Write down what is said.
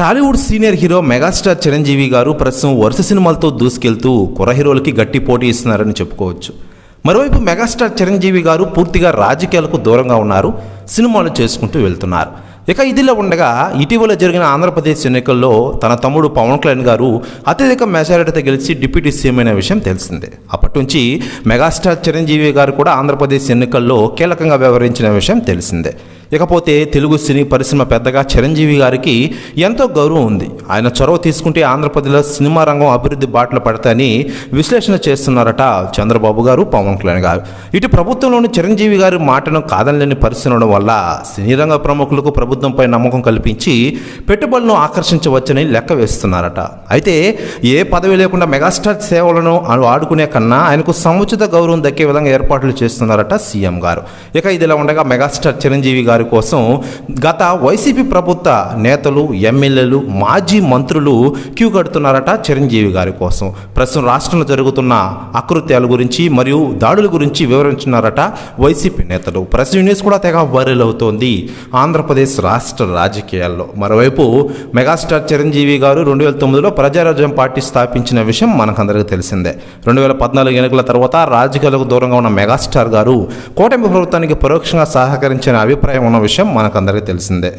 Tollywood senior hero megastar Chiranjeevi garu ప్రస్తుతం వరుస సినిమాలతో దూసుకెళ్తూ కుర హీరోలకి గట్టి పోటీ ఇస్తున్నారని చెప్పుకోవచ్చు. మరోవైపు మెగాస్టార్ చిరంజీవి గారు పూర్తిగా రాజకీయాలకు దూరంగా ఉన్నారు సినిమాలు చేసుకుంటూ వెళ్తున్నారు. ఇక ఇదిలా ఉండగా ఇటీవల జరిగిన ఆంధ్రప్రదేశ్ ఎన్నికల్లో తన తమ్ముడు పవన్ కళ్యాణ్ గారు అత్యధిక మెజారిటీతో గెలిచి డిప్యూటీ సీఎం అయిన విషయం తెలిసిందే. అప్పటి నుంచి మెగాస్టార్ చిరంజీవి గారు కూడా ఆంధ్రప్రదేశ్ ఎన్నికల్లో కీలకంగా వ్యవహరించిన విషయం తెలిసిందే. ఇకపోతే తెలుగు సినీ పరిశ్రమ పెద్దగా చిరంజీవి గారికి ఎంతో గౌరవం ఉంది. ఆయన చొరవ తీసుకుంటే ఆంధ్రప్రదేశ్లో సినిమా రంగం అభివృద్ధి బాటలు పడతాయని విశ్లేషణ చేస్తున్నారట చంద్రబాబు గారు పవన్ కళ్యాణ్ గారు. ఇటు ప్రభుత్వంలోని చిరంజీవి గారి మాటను కాదనలేని పరిస్థితి ఉండడం వల్ల సినీ రంగ ప్రముఖులకు ప్రభుత్వంపై నమ్మకం కల్పించి పెట్టుబడులను ఆకర్షించవచ్చని లెక్క వేస్తున్నారట. అయితే ఏ పదవి లేకుండా మెగాస్టార్ సేవలను ఆడుకునే కన్నా ఆయనకు సముచిత గౌరవం దక్కే విధంగా ఏర్పాట్లు చేస్తున్నారట సీఎం గారు. ఇక ఇదిలా ఉండగా మెగాస్టార్ చిరంజీవి గారు కోసం గత వైసీపీ ప్రభుత్వ నేతలు ఎమ్మెల్యేలు మాజీ మంత్రులు క్యూ కడుతున్నారట చిరంజీవి గారి కోసం. ప్రస్తుతం రాష్ట్రంలో జరుగుతున్న అకృత్యాల గురించి మరియు దాడుల గురించి వివరించున్నారట వైసీపీ నేతలు. ప్రెస్ న్యూస్ కూడా తెగ వైరల్ అవుతోంది. ఆంధ్రప్రదేశ్ రాష్ట్ర రాజకీయాల్లో. మరోవైపు మెగాస్టార్ చిరంజీవి గారు రెండు వేల తొమ్మిదిలో ప్రజారాజ్యం పార్టీ స్థాపించిన విషయం మనకందరికీ తెలిసిందే. రెండు వేల పద్నాలుగు ఎన్నికల తర్వాత రాజకీయాలకు దూరంగా ఉన్న మెగాస్టార్ గారు కూటమి ప్రభుత్వానికి పరోక్షంగా సహకరించిన అభిప్రాయం ఉన్న విషయం మనకందరికీ తెలిసిందే.